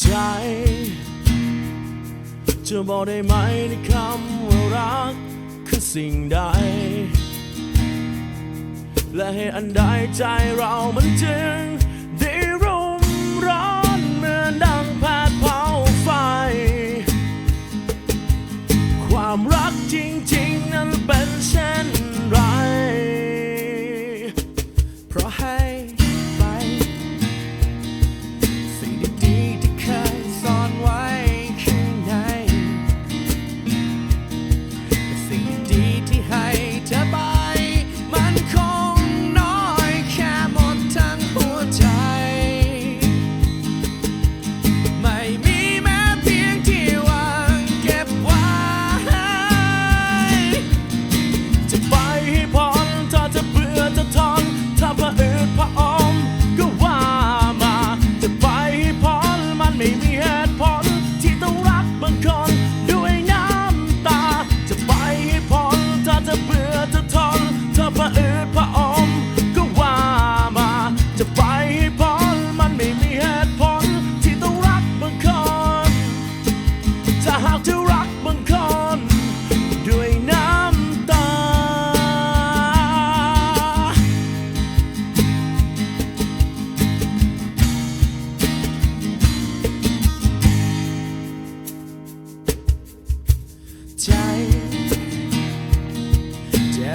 ใจ จะบอกได้ไหมในคำว่ารักคือสิ่งใด และให้อันใดใจเรามันจึงได้รุ่มร้อนเหมือนดังแผดเผาไฟ ความรักจริง ๆ นั้นเป็นเช่น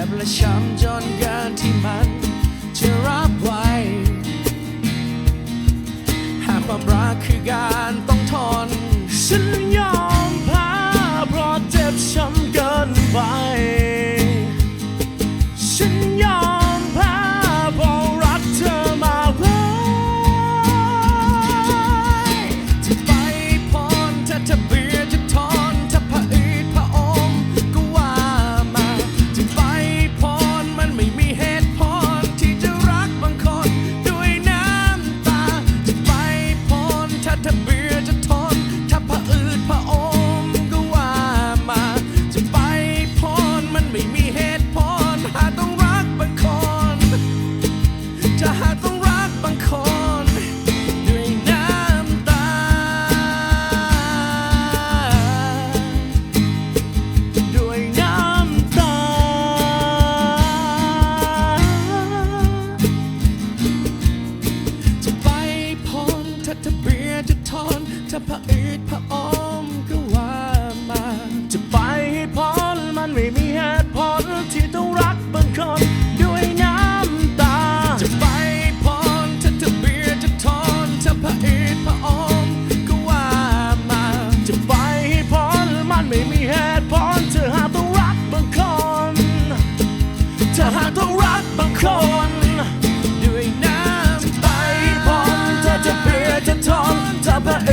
บและช้ำจนเกินที่มันจะรับไหวหากความรักคือการต้องทนฉัน นถ้ บื่อจะทนถ้าผะอืดผะอมก็ว่ามา จะไปให้พ้นมันไม่มีเหตุผลที่ต้องรักบางคนด้วยน้ำตา จะไปพ้นถ้าจะเบื่อจะทนถ้าผะอืดผะอมก็ว่ามา จะไปให้พ้นมันไม่มีเหตุผลเธอหาต้องรักบางคนถ้าหาต้องรักบางคน จะทนถ้าพระเอ